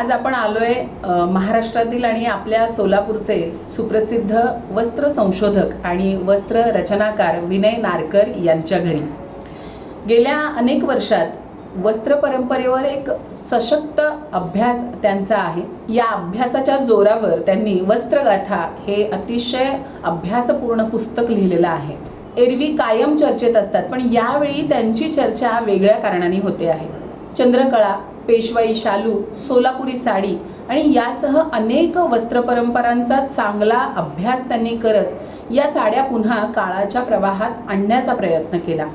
आज आपण आलोय महाराष्ट्रातील आणि आपल्या सोलापूरचे सुप्रसिद्ध वस्त्र संशोधक आणि वस्त्र रचनाकार विनय नारकर यांच्या घरी. गेल्या अनेक वर्षात वस्त्र परंपरेवर एक सशक्त अभ्यास त्यांचा आहे. या अभ्यासाच्या जोरावर त्यांनी वस्त्रगाथा हे अतिशय अभ्यासपूर्ण पुस्तक लिहिलेलं आहे. एरवी कायम चर्चेत असतात पण यावेळी त्यांची चर्चा वेगळ्या कारणाने होते आहे. चंद्रकळा पेशवाई शालू सोलापुरी साडी आणि यासह अनेक वस्त्रपरंपरांचा चांगला अभ्यास त्यांनी करत या साड्या पुन्हा काळाच्या प्रवाहात आणण्याचा प्रयत्न केला.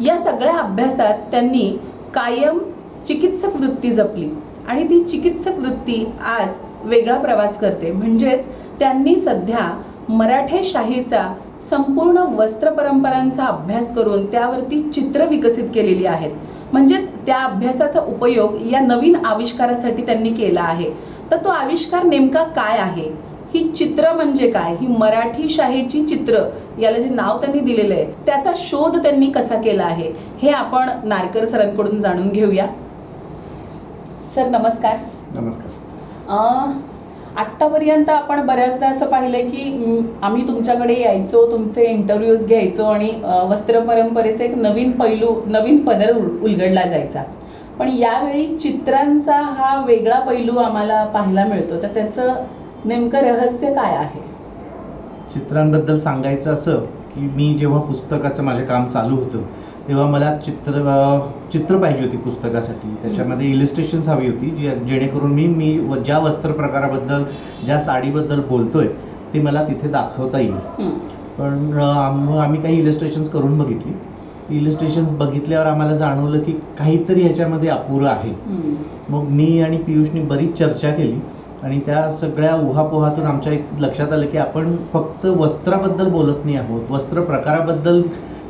या सगळ्या अभ्यासात त्यांनी कायम चिकित्सक वृत्ती जपली आणि ती चिकित्सक वृत्ती आज वेगळा प्रवास करते. म्हणजेच त्यांनी सध्या मराठेशाहीचा संपूर्ण वस्त्र परंपरांचा अभ्यास करून त्यावरती चित्र विकसित केलेली आहेत. म्हणजेच त्या अभ्यासाचा उपयोग या नवीन आविष्कारासाठी त्यांनी केला आहे. तर तो आविष्कार नेमका काय आहे? ही चित्र म्हणजे काय? ही मराठी शाहीची चित्र याला जे नाव त्यांनी दिलेलं आहे त्याचा शोध त्यांनी कसा केला आहे? हे आपण नारकर सरांकडून जाणून घेऊया. सर नमस्कार. नमस्कार. अं, आत्तापर्यंत आपण बऱ्याचदा असं पाहिलं की आम्ही तुमच्याकडे यायचो तुमचे इंटरव्ह्यूज घ्यायचो आणि अं, एक नवीन पैलू नवीन पदर उल- उलगडला जायचा. पण यावेळी चित्रांचा हा वेगळा पैलू आम्हाला पाहायला मिळतो. तर त्याचं नेमकं रहस्य काय आहे? चित्रांबद्दल सांगायचं असं की मी जेव्हा पुस्तकाचं माझं काम चालू होतं तेव्हा मला चित्र चित्र पाहिजे होती पुस्तकासाठी. त्याच्यामध्ये इलिस्ट्रेशन्स हवी होती जे जेणेकरून मी मी व- ज्या वस्त्र प्रकाराबद्दल ज्या साडीबद्दल बोलतोय ते मला तिथे दाखवता येईल. पण आम्ही काही इलिस्ट्रेशन्स करून बघितली. ती इलिस्ट्रेशन्स बघितल्यावर आम्हाला जाणवलं की काहीतरी ह्याच्यामध्ये अपुरं आहे. मग मी आणि पियुषनी बरीच चर्चा केली आणि त्या सगळ्या उहापोहातून आमच्या एक लक्षात आलं की आपण फक्त वस्त्राबद्दल बोलत नाही आहोत. वस्त्र प्रकाराबद्दल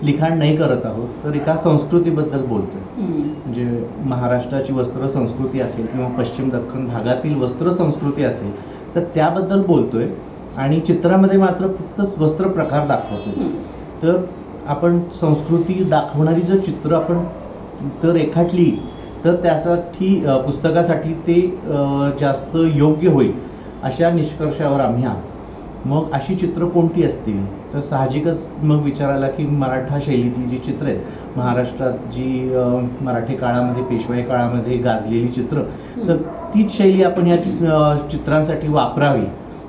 लिखाण नाही करत आहोत तर एका संस्कृतीबद्दल बोलतोय. हं, म्हणजे महाराष्ट्राची वस्त्र संस्कृती असेल किंवा पश्चिम दख्खन भागातील वस्त्र संस्कृती असेल तर त्याबद्दल बोलतोय आणि चित्रामध्ये मात्र फक्त वस्त्र प्रकार दाखवतोय. तर आपण संस्कृती दाखवणारी जर चित्र आपण तर रेखाटली तर त्यासाठी पुस्तकासाठी ते जास्त योग्य होईल अशा निष्कर्षावर आम्ही आलो. मग अशी चित्र कोणती असतील? तर साहजिकच मग विचार आला की मराठा शैलीतली जी चित्र आहेत महाराष्ट्रात जी मराठी काळामध्ये पेशवाई काळामध्ये गाजलेली चित्र तर तीच शैली आपण या चित्रांसाठी वापरावी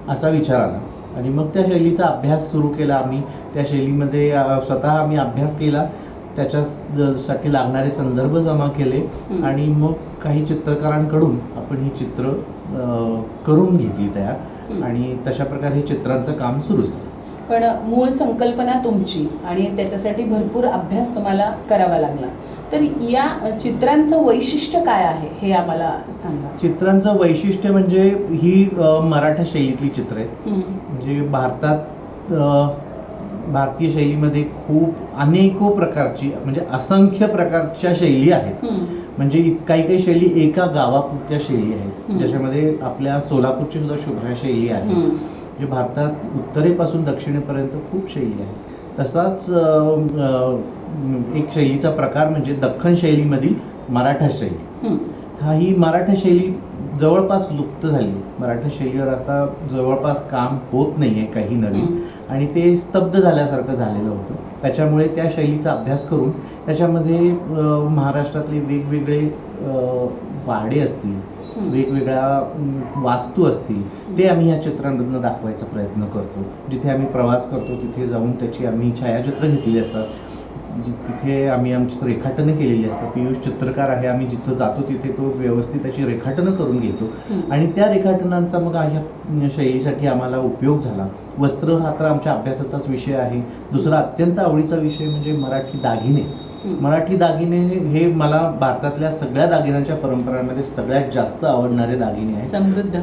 असा विचार आला. आणि मग त्या शैलीचा अभ्यास सुरू केला आम्ही. त्या शैलीमध्ये स्वतः आम्ही अभ्यास केला. त्याच्यासाठी लागणारे संदर्भ जमा केले. आणि मग काही चित्रकारांकडून आपण ही चित्र करून घेतली तयार. आणि तशा प्रकारे हे चित्रांचं काम सुरू झालं. पण मूळ संकल्पना तुमची आणि त्याच्यासाठी भरपूर अभ्यास तुम्हाला करावा लागला. तर या चित्रांचं वैशिष्ट्य काय आहे हे आम्हाला सांगा. चित्रांचं वैशिष्ट्य म्हणजे ही मराठा शैलीतली चित्र आहेत. म्हणजे भारतात भारतीय शैलीमध्ये खूप अनेको प्रकारची म्हणजे असंख्य प्रकारच्या शैली आहेत. म्हणजे काही काही शैली एका गावापुरत्या शैली आहेत. ज्याच्यामध्ये आपल्या सोलापूरची सुद्धा शुभ्रा शैली आहे. म्हणजे भारतात उत्तरेपासून दक्षिणेपर्यंत खूप शैली आहे तसाच एक शैलीचा प्रकार म्हणजे दख्खन शैलीमधील मराठा शैली. हं, हा मराठा शैली जवळपास लुप्त झाली. मराठा शैलीवर आता जवळपास काम होत नाही आहे काही नवीन. आणि ते स्तब्ध झाल्यासारखं झालेलं होतं. त्याच्यामुळे त्या शैलीचा अभ्यास करून त्याच्यामध्ये महाराष्ट्रातले वेगवेगळे वाडे असतील. वेगवेगळ्या वास्तू असतील ते आम्ही ह्या चित्रांमधनं दाखवायचा प्रयत्न करतो जिथे आम्ही प्रवास करतो तिथे जाऊन त्याची आम्ही छायाचित्र घेतलेली असतात जि- तिथे आम्ही आमची रेखाटनं केलेली असतात पियुष चित्रकार आहे आम्ही जिथं जातो तिथे तो व्यवस्थित त्याची रेखाटनं करून घेतो. आणि त्या रेखाटनांचा मग ह्या शैलीसाठी आम्हाला उपयोग झाला वस्त्र हा तर आमच्या अभ्यासाचाच विषय आहे दुसरा अत्यंत आवडीचा विषय म्हणजे मराठी दागिने. मराठी दागिने हे मला भारतातल्या सगळ्या दागिन्यांच्या परंपरांमध्ये सगळ्यात जास्त आवडणारे दागिने आहेत. समृद्ध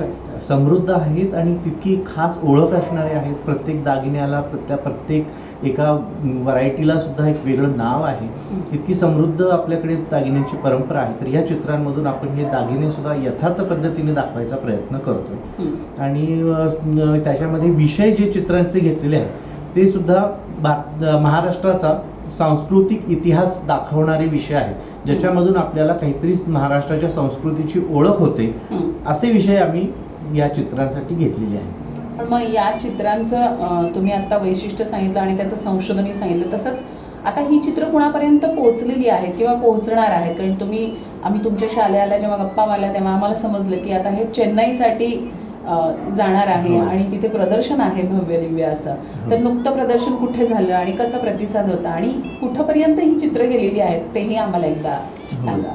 समृद्ध आहेत आणि तितकी खास ओळख असणारे आहेत. प्रत्येक दागिन्याला त्या प्रत्येक एका व्हरायटीला सुद्धा एक वेगळं नाव आहे. इतकी समृद्ध आपल्याकडे दागिन्यांची परंपरा आहे. तर या चित्रांमधून आपण हे दागिने सुद्धा यथार्थ पद्धतीने दाखवायचा प्रयत्न करतोय. हं, आणि त्याच्यामध्ये विषय जे चित्रांचे घेतलेले आहेत ते सुद्धा भार महाराष्ट्राचा सांस्कृतिक इतिहास दाखवणारे विषय आहेत ज्याच्यामधून आपल्याला काहीतरी महाराष्ट्राच्या संस्कृतीची ओळख होते. असे विषय आम्ही या चित्रांसाठी घेतलेले आहेत पण मग या चित्रांचं तुम्ही आता वैशिष्ट्य सांगितलं आणि त्याचं संशोधनही सांगितलं तसंच आता ही चित्र कुणापर्यंत पोहोचलेली आहेत किंवा पोहोचणार आहेत कारण तुम्ही आम्ही तुमच्या शाळेला जेव्हा गप्पा मारल्या तेव्हा आम्हाला समजलं की आता हे चेन्नईसाठी जाणार आहे हो. आणि तिथे प्रदर्शन आहे भव्य दिव्य असं. तर नुकतं प्रदर्शन कुठे झालं आणि कसा प्रतिसाद होता आणि कुठंपर्यंत ही चित्र गेलेली आहेत तेही आम्हाला एकदा सांगा.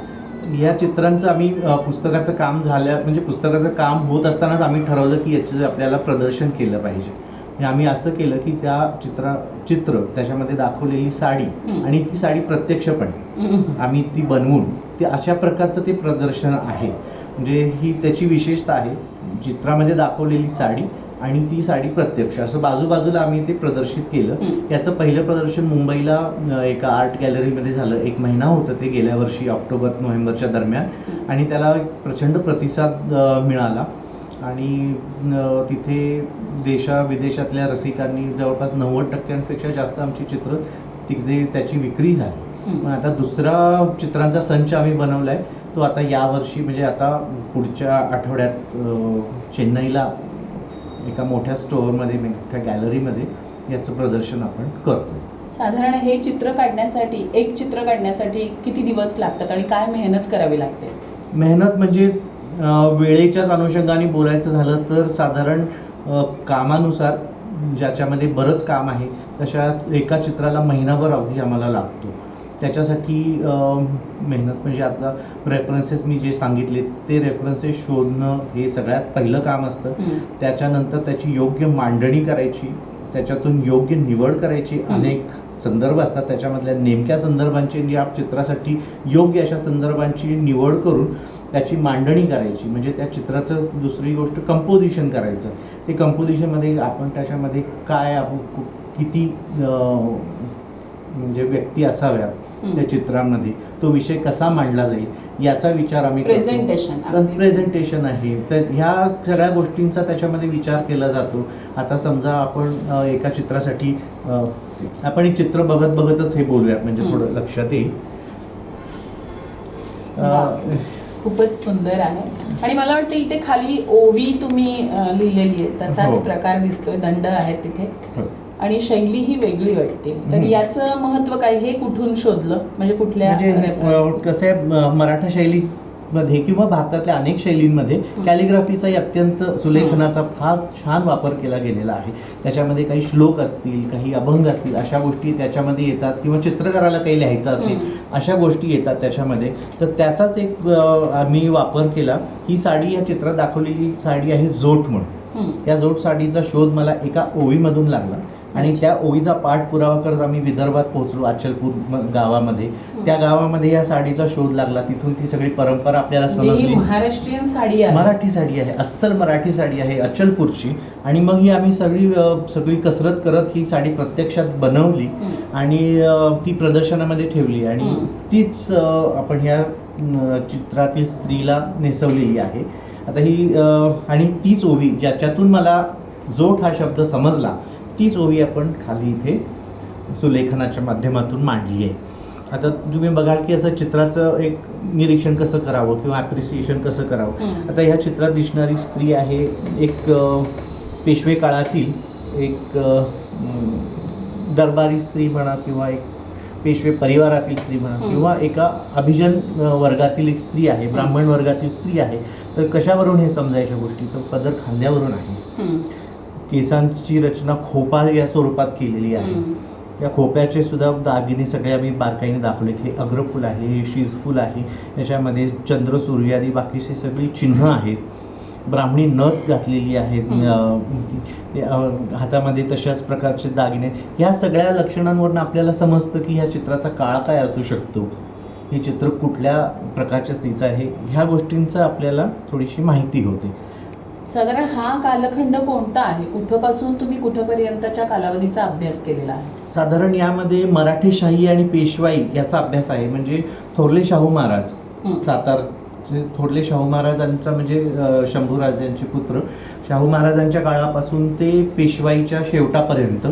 या चित्रांचं आम्ही पुस्तकाचं काम झाल्या म्हणजे पुस्तकाचं काम होत असतानाच आम्ही ठरवलं की याचं आपल्याला प्रदर्शन केलं पाहिजे. म्हणजे आम्ही असं केलं की त्या चित्रा चित्र त्याच्यामध्ये दाखवलेली साडी. आणि ती साडी प्रत्यक्षपणे आम्ही ती बनवून ते अशा प्रकारचं ते प्रदर्शन आहे. म्हणजे ही त्याची विशेषता आहे चित्रामध्ये दाखवलेली साडी आणि ती साडी प्रत्यक्ष. असं बाजूबाजूला आम्ही ते प्रदर्शित केलं. याचं पहिलं प्रदर्शन मुंबईला एका आर्ट गॅलरीमध्ये झालं. एक महिना होतं ते गेल्या वर्षी ऑक्टोबर नोव्हेंबरच्या दरम्यान. आणि त्याला एक प्रचंड प्रतिसाद मिळाला. आणि तिथे देशा विदेशातल्या रसिकांनी जवळपास नव्वद टक्क्यांपेक्षा जास्त आमची चित्र तिथे त्याची विक्री झाली. मग आता दुसरा चित्रांचा संच आम्ही बनवला आहे तो आता यावर्षी म्हणजे आता पुढच्या आठवड्यात चेन्नईला एका मोठ्या स्टोअरमध्ये मोठ्या गॅलरीमध्ये याचं प्रदर्शन आपण करतोय. साधारण हे चित्र काढण्यासाठी एक चित्र काढण्यासाठी किती दिवस लागतात आणि काय मेहनत करावी लागते? मेहनत म्हणजे वेळेच्याच अनुषंगाने बोलायचं झालं तर साधारण कामानुसार ज्याच्यामध्ये बरंच काम आहे तशा एका चित्राला महिनाभर अवधी आम्हाला लागतो त्याच्यासाठी मेहनत म्हणजे आता रेफरन्सेस मी जे सांगितले ते रेफरन्सेस शोधणं हे सगळ्यात पहिलं काम असतं. त्याच्यानंतर त्याची योग्य मांडणी करायची त्याच्यातून योग्य निवड करायची. अनेक संदर्भ असतात त्याच्यामधल्या नेमक्या संदर्भांची या चित्रासाठी योग्य अशा संदर्भांची निवड करून त्याची मांडणी करायची म्हणजे त्या चित्राचं दुसरी गोष्ट कंपोजिशन करायचं ते कंपोजिशनमध्ये आपण त्याच्यामध्ये काय आपण किती म्हणजे व्यक्ती असाव्यात. त्या चित्रांमध्ये तो विषय कसा मांडला जाईल याचा विचार आम्ही अगदी. प्रेझेंटेशन आहे तर ह्या सगळ्या गोष्टींचा त्याच्यामध्ये विचार केला जातो आता समजा आपण एका चित्रासाठी आपण एक चित्र बघत बघतच हे बोलूयात म्हणजे. थोडं लक्षात येईल. खूपच सुंदर आहे आणि मला वाटतं इथे खाली ओवी तुम्ही लिहिलेली आहे तसाच हो. प्रकार दिसतोय दंड आहेत तिथे हो. आणि शैली ही वेगळी वाटते तर हम्म. याचं महत्त्व काय हे कुठून शोधलं म्हणजे कुठल्या म्हणजे reference? अ, कसं आहे म- मराठा शैलीमध्ये किंवा भारतातल्या अनेक शैलींमध्ये. कॅलिग्राफीचाही अत्यंत सुलेखनाचा फार छान वापर केला गेलेला आहे त्याच्यामध्ये काही श्लोक असतील काही अभंग असतील अशा गोष्टी त्याच्यामध्ये येतात किंवा चित्रकाराला काही लिहायचं असेल. अशा गोष्टी येतात त्याच्यामध्ये तर त्याचाच एक आम्ही वापर केला ही साडी या चित्रात दाखवलेली साडी आहे जोट म्हणून. त्या जोड साडीचा शोध मला एका ओवीमधून लागला आणि त्या ओवीचा पाठपुरावा करत आम्ही विदर्भात पोहोचलो अचलपूर गावामध्ये. त्या गावामध्ये या साडीचा शोध लागला. तिथून ती सगळी परंपरा आपल्याला समजली. महाराष्ट्रीयन साडी आहे. मराठी साडी आहे. अस्सल मराठी साडी आहे अचलपूरची. आणि मग ही आम्ही सगळी सगळी कसरत करत ही साडी प्रत्यक्षात बनवली. आणि ती प्रदर्शनामध्ये ठेवली. आणि. तीच आपण ह्या चित्रातील स्त्रीला नेसवलेली आहे. आता ही आणि तीच ओवी ज्याच्यातून मला जोठ हा शब्द समजला. तीच ओवी आपण खाली इथे सुलेखनाच्या माध्यमातून मांडली आहे आता तुम्ही बघाल की याचं चित्राचं एक निरीक्षण कसं करावं किंवा ॲप्रिसिएशन कसं करावं. आता ह्या चित्रात दिसणारी स्त्री आहे एक पेशवे काळातील एक दरबारी स्त्री म्हणा किंवा एक पेशवे परिवारातील स्त्री म्हणा. किंवा एका अभिजन वर्गातील एक स्त्री आहे ब्राह्मण वर्गातील स्त्री आहे तर कशावरून हे समजायच्या गोष्टी तर पदर खांद्यावरून आहे. केसांची रचना खोपा या स्वरूपात केलेली आहे. या खोप्याचे सुद्धा दागिने सगळे आम्ही बारकाईने दाखवलेत. हे अग्रफूल आहे हे शीजफूल आहे. याच्यामध्ये चंद्र सूर्यादी बाकीची सगळी चिन्ह आहेत. ब्राह्मणी नथ घातलेली आहेत. हातामध्ये तशाच प्रकारचे दागिने ह्या सगळ्या लक्षणांवरून आपल्याला समजतं की ह्या चित्राचा काळ काय असू शकतो. हे चित्र कुठल्या प्रकारच्या स्त्रीचं आहे ह्या गोष्टींचं आपल्याला थोडीशी माहिती होते. साधारण हा कालखंड कोणता आहे कुठपासून तुम्ही कुठपर्यंतच्या कालावधीचा अभ्यास केलेला आहे साधारण यामध्ये मराठेशाही आणि पेशवाई याचा अभ्यास आहे म्हणजे थोरले शाहू महाराज. सातारचे थोरले शाहू महाराजांचा म्हणजे शंभूराज यांचे पुत्र शाहू महाराजांच्या काळापासून ते पेशवाईच्या शेवटापर्यंत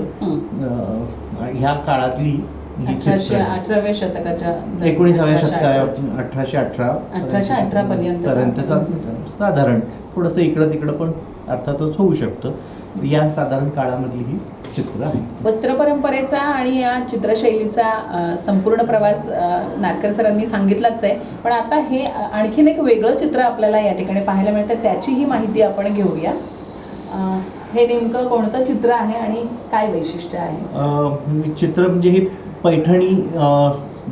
ह्या काळातली. अठराव्या शतकाच्या एकोणीसाव्या. शतका अठराशे अठरा अठराशे अठरा. पर्यंत साधारण थोडंसं इकडं तिकडं पण अर्थातच होऊ शकतं. या साधारण काळामधली ही चित्र आहे. वस्त्र परंपरेचा आणि या चित्रशैलीचा संपूर्ण प्रवास नारकर सरांनी सांगितलाच आहे. पण आता हे आणखीन एक वेगळं चित्र आपल्याला या ठिकाणी पाहायला मिळतं. त्याचीही माहिती आपण घेऊया. हे नेमकं कोणतं चित्र आहे आणि काय वैशिष्ट्य आहे? चित्र म्हणजे हे पैठणी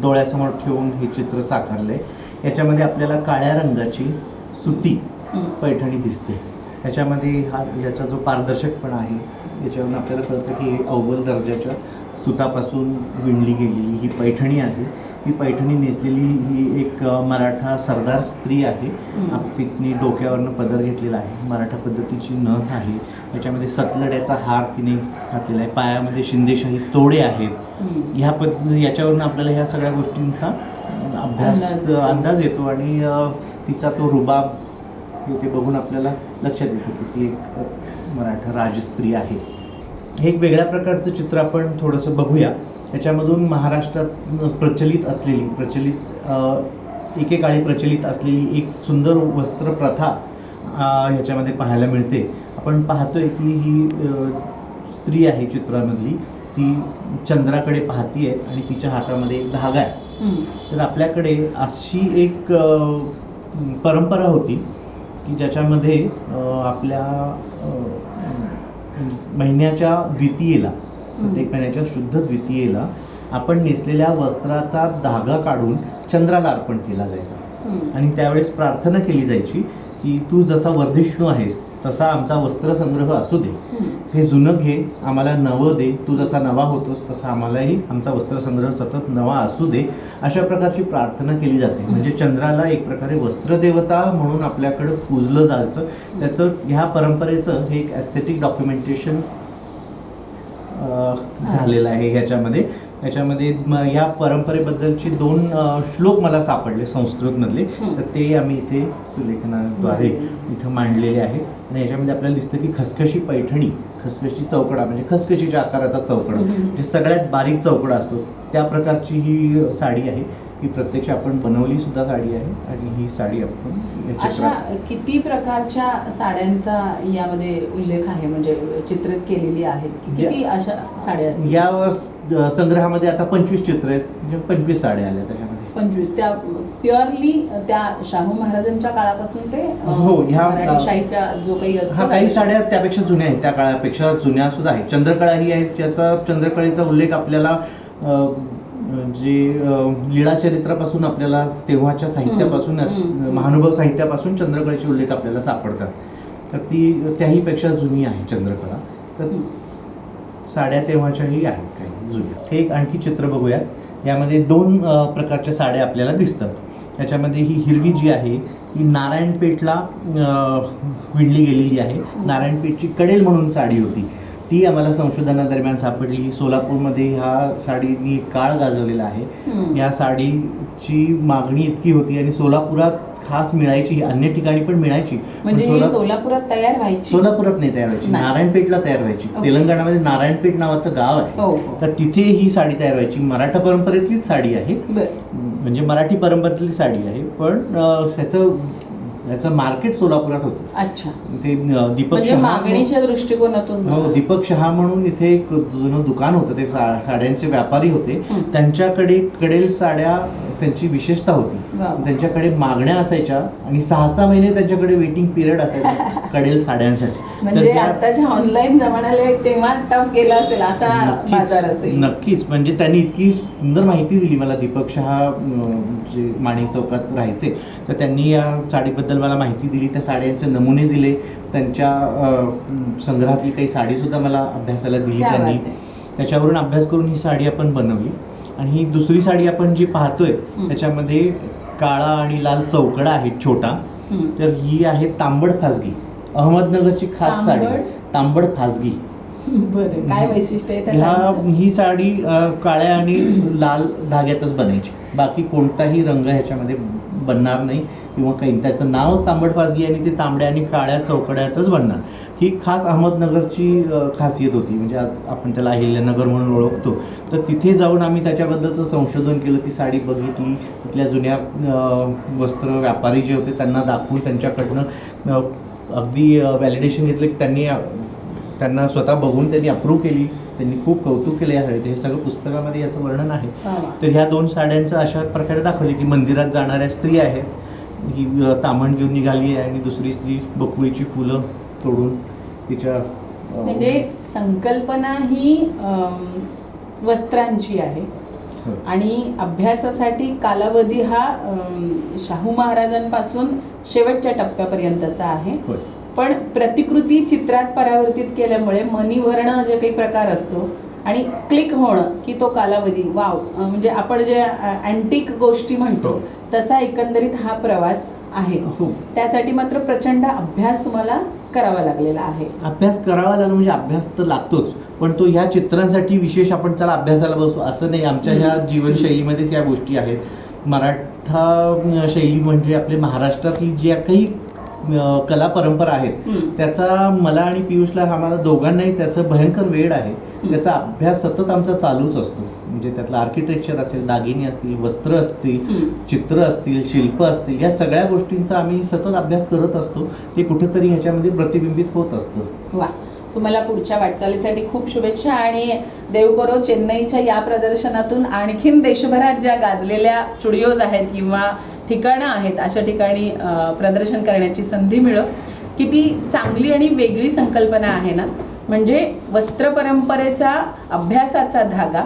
डोळ्यासमोर ठेवून हे चित्र साकारलंय. याच्यामध्ये आपल्याला काळ्या रंगाची सुती. पैठणी दिसते. याच्यामध्ये हा याचा जो पारदर्शकपणा आहे याच्यावरून आपल्याला कळतं की हे अव्वल दर्जाच्या सुतापासून विणली गेलेली ही पैठणी आहे. ही पैठणी नेसलेली ही एक मराठा सरदार स्त्री आहे. आप- तिने डोक्यावरनं पदर घेतलेला आहे. मराठा पद्धतीची नथ आहे. याच्यामध्ये सतलड्याचा हार तिने घातलेला आहे. पायामध्ये शिंदेशाही तोडे आहेत. ह्या पद याच्यावरून आपल्याला ह्या सगळ्या गोष्टींचा अभ्यास अंदाज. येतो. आणि तिचा तो रुबाब हे ते बघून आपल्याला लक्षात येतं की ती एक मराठा राजस्त्री आहे. हे एक वेगळ्या प्रकारचं चित्र आपण थोडंसं बघूया. याच्यामधून महाराष्ट्रात प्रचलित असलेली प्रचलित एकेकाळी प्रचलित असलेली एक सुंदर वस्त्र प्रथा ह्याच्यामध्ये पाहायला मिळते. आपण पाहतोय की ही स्त्री आहे चित्रामधली. ती चंद्राकडे पाहतीये आणि तिच्या हातामध्ये एक धागा आहे. तर आपल्याकडे अशी एक परंपरा होती की ज्याच्यामध्ये आपल्या महिन्याच्या द्वितीयेला प्रत्येक महिन्याच्या शुद्ध द्वितीयेला आपण नेसलेल्या वस्त्राचा धागा काढून चंद्राला अर्पण केला जायचा. आणि त्यावेळेस प्रार्थना केली जायची की तू जसा वर्धिष्णू आहेस तसा आमचा वस्त्रसंग्रह असू दे. हं. जुनं घे आम्हाला नवं दे. तू जसा नवा होतोस तसा आम्हालाही आमचा वस्त्रसंग्रह सतत नवा असू दे. अशा प्रकारची प्रार्थना केली जाते. म्हणजे चंद्राला एक प्रकारे वस्त्रदेवता म्हणून आपल्याकडं पूजलं जायचं. त्याचं ह्या परंपरेचं हे एक ॲस्थेटिक डॉक्युमेंटेशन झालेलं आहे ह्याच्यामध्ये. त्याच्यामध्ये म- ह्या परंपरेबद्दलचे दोन श्लोक मला सापडले संस्कृतमधले. तर ते आम्ही इथे सुलेखनाद्वारे इथं मांडलेले आहेत आणि याच्यामध्ये आपल्याला दिसतं की खसखशी पैठणी खसखशी चौकडा म्हणजे खसखशीच्या आकाराचा चौकडा. जे सगळ्यात बारीक चौकडा असतो त्या प्रकारची ही साडी आहे ही प्रत्यक्ष आपण बनवली सुद्धा साडी आहे आणि ही साडी आपण अशा किती प्रकारच्या साड्यांचा यामध्ये उल्लेख आहे? म्हणजे चित्रित केलेली आहेत किती अशा साड्या या संग्रहामध्ये आता पंचवीस चित्र आहेत. म्हणजे पंचवीस साड्या आल्या त्याच्यामध्ये. पंचवीस. त्या प्युअरली त्या शाहू महाराजांच्या काळापासून ते हो, ह्या- मराठीशाहीच्या जो काही असतो हा काही साड्या त्यापेक्षा जुन्या आहेत. त्या काळापेक्षा जुन्या सुद्धा आहेत. चंद्रकळा ही आहे ज्याचा चंद्रकळेचा उल्लेख आपल्याला जे अ, लीळा चरित्रापासून आपल्याला तेव्हाच्या साहित्यापासून. महानुभव साहित्यापासून चंद्रकळेचे उल्लेख आपल्याला सापडतात. तर ती त्याहीपेक्षा जुनी आहे चंद्रकळा तर साड्या तेव्हाच्याही आहेत काही जुन्या. हे एक आणखी चित्र बघूयात. यामध्ये दोन प्रकारच्या साड्या आपल्याला दिसतात. त्याच्यामध्ये ही हिरवी जी आहे ही नारायणपेठला विणली गेलेली आहे. नारायणपेठची कडेल म्हणून साडी होती. ती आम्हाला संशोधनादरम्यान सापडली सोलापूरमध्ये ह्या साडीनी काळ गाजवलेला आहे. या साडीची मागणी इतकी होती आणि सोलापुरात खास मिळायची अन्य ठिकाणी पण मिळायची. म्हणजे ही सोला- सोलापुरात तयार व्हायची? सोलापुरात नाही तयार व्हायची. नारायणपेठला तयार व्हायची. तेलंगणामध्ये नारायणपेठ नावाचं गाव आहे. हो हो. तर तिथे ही साडी तयार व्हायची. मराठा परंपरेतलीच साडी आहे. म्हणजे मराठी परंपरेतली साडी आहे. पण अं, ह्याचं मार्केट सोलापुरात होतं. अच्छा. ते दीपक म्हणजे शहा मागणीच्या दृष्टिकोनातून. हो दीपक शहा म्हणून इथे एक जुनं दुकान होतं. ते साड्यांचे व्यापारी होते. त्यांच्याकडे कडेल साड्या त्यांची विशेषता होती. त्यांच्याकडे मागण्या असायच्या आणि सहा सहा महिने त्यांच्याकडे वेटिंग पिरियड असायचा कडेल साड्यांसाठी. म्हणजे आताच्या ऑनलाईन जमान्याला तेव्हा टफ गेला असेल असा बाजार नक्कीच असेल. नक्कीच. म्हणजे त्यांनी इतकी सुंदर माहिती दिली मला. दीपक शहा जे माणी चौकात राहायचे तर त्यांनी या साडीबद्दल मला माहिती दिली. त्या साड्यांचे नमुने दिले. त्यांच्या संग्रहातली काही साडीसुद्धा मला अभ्यासाला दिली त्यांनी. त्याच्यावरून अभ्यास करून ही साडी आपण बनवली. आणि ही दुसरी साडी आपण जी पाहतोय. त्याच्यामध्ये काळा आणि लाल चौकडा आहे छोटा. तर ही आहे तांबड फासगी. अहमदनगरची खास साडी. तांबड? फासगी. बरं काय वैशिष्ट्य आहे? ही साडी काळ्या आणि लाल धाग्यातच बनायची. बाकी कोणताही रंग ह्याच्यामध्ये बनणार नाही. किंवा काही. त्याचं नावच तांबड फासगी आणि ते तांबड्या आणि काळ्या चौकड्यातच बनणार. ही खास अहमदनगरची खासियत होती. म्हणजे आज आपण त्याला अहिल्यानगर म्हणून ओळखतो. तर तिथे जाऊन आम्ही त्याच्याबद्दलचं संशोधन केलं. ती साडी बघितली. तिथल्या जुन्या वस्त्र व्यापारी जे होते त्यांना दाखवून त्यांच्याकडनं अगदी व्हॅलिडेशन घेतलं की त्यांनी त्यांना स्वतः बघून त्यांनी अप्रूव्ह केली. त्यांनी खूप कौतुक केलं या साडीचं. हे सगळं पुस्तकामध्ये याचं वर्णन आहे. तर ह्या दोन साड्यांचं अशा प्रकारे दाखवले की मंदिरात जाणाऱ्या स्त्री आहेत. ही अ, ताम्हण घेऊन निघाली आहे आणि दुसरी स्त्री बकुळीची फुलं तोडून तिच्या म्हणजे संकल्पना ही वस्त्रांची आहे. होय. आणि अभ्यासासाठी कालावधी हा शाहू महाराजांपासून शेवटच्या टप्प्यापर्यंतचा आहे. पण प्रतिकृती चित्रात परावर्तित केल्यामुळे मनी भरणं जे काही प्रकार असतो आणि क्लिक होणं की तो कालावधी वाव म्हणजे आपण जे अँटिक गोष्टी म्हणतो हो. तसा एकंदरीत हा प्रवास आहे. हो. त्यासाठी मात्र प्रचंड अभ्यास तुम्हाला करावा लागलेला आहे. अभ्यास करावा लागला म्हणजे अभ्यास तर लागतोच पण तो ह्या चित्रांसाठी विशेष आपण त्याला अभ्यासाला बसू असं नाही. आमच्या ह्या जीवनशैलीमध्येच या गोष्टी आहेत. मराठा शैली म्हणजे आपले महाराष्ट्रातली ज्या काही कला परंपरा आहेत. त्याचा मला आणि पियुषला आम्हाला दोघांनाही त्याचं भयंकर वेळ आहे. त्याचा अभ्यास सतत आमचा चालूच असतो. म्हणजे त्यातलं आर्किटेक्चर असेल दागिने असतील वस्त्र असतील. चित्र असतील शिल्प असतील या सगळ्या गोष्टींचा आम्ही सतत अभ्यास करत असतो. ते कुठेतरी ह्याच्यामध्ये प्रतिबिंबित होत असतं. वा. तुम्हाला पुढच्या वाटचालीसाठी खूप शुभेच्छा आणि देव करो चेन्नईच्या या प्रदर्शनातून आणखीन देशभरात ज्या गाजलेल्या स्टुडिओज आहेत किंवा ठिकाणं आहेत अशा ठिकाणी प्रदर्शन करण्याची संधी मिळो. किती चांगली आणि वेगळी संकल्पना आहे ना. म्हणजे वस्त्र परंपरेचा अभ्यासाचा धागा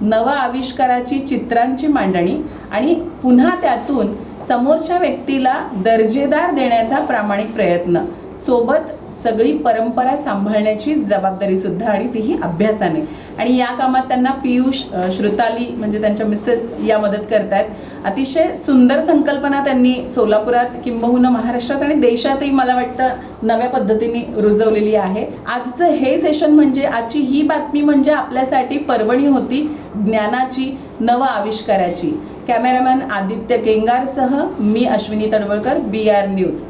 नव आविष्काराची चित्रांची मांडणी आणि पुन्हा त्यातून समोरच्या व्यक्तीला दर्जेदार देण्याचा प्रामाणिक प्रयत्न. सोबत सगळी परंपरा सांभाळण्याची जबाबदारी सुद्धा आणि तीही अभ्यासाने. आणि या कामात त्यांना पियुष श्रुताली म्हणजे त्यांच्या मिसेस या मदत करतायत. अतिशय सुंदर संकल्पना त्यांनी सोलापुरात किंबहुना महाराष्ट्रात आणि देशातही मला वाटतं नव्या पद्धतीने रुजवलेली आहे. आजचं हे सेशन म्हणजे आजची ही बातमी म्हणजे आपल्यासाठी पर्वणी होती ज्ञानाची नव आविष्काराची. कॅमेरामॅन आदित्य केंगारसह मी Ashwini Tadwalkar B R news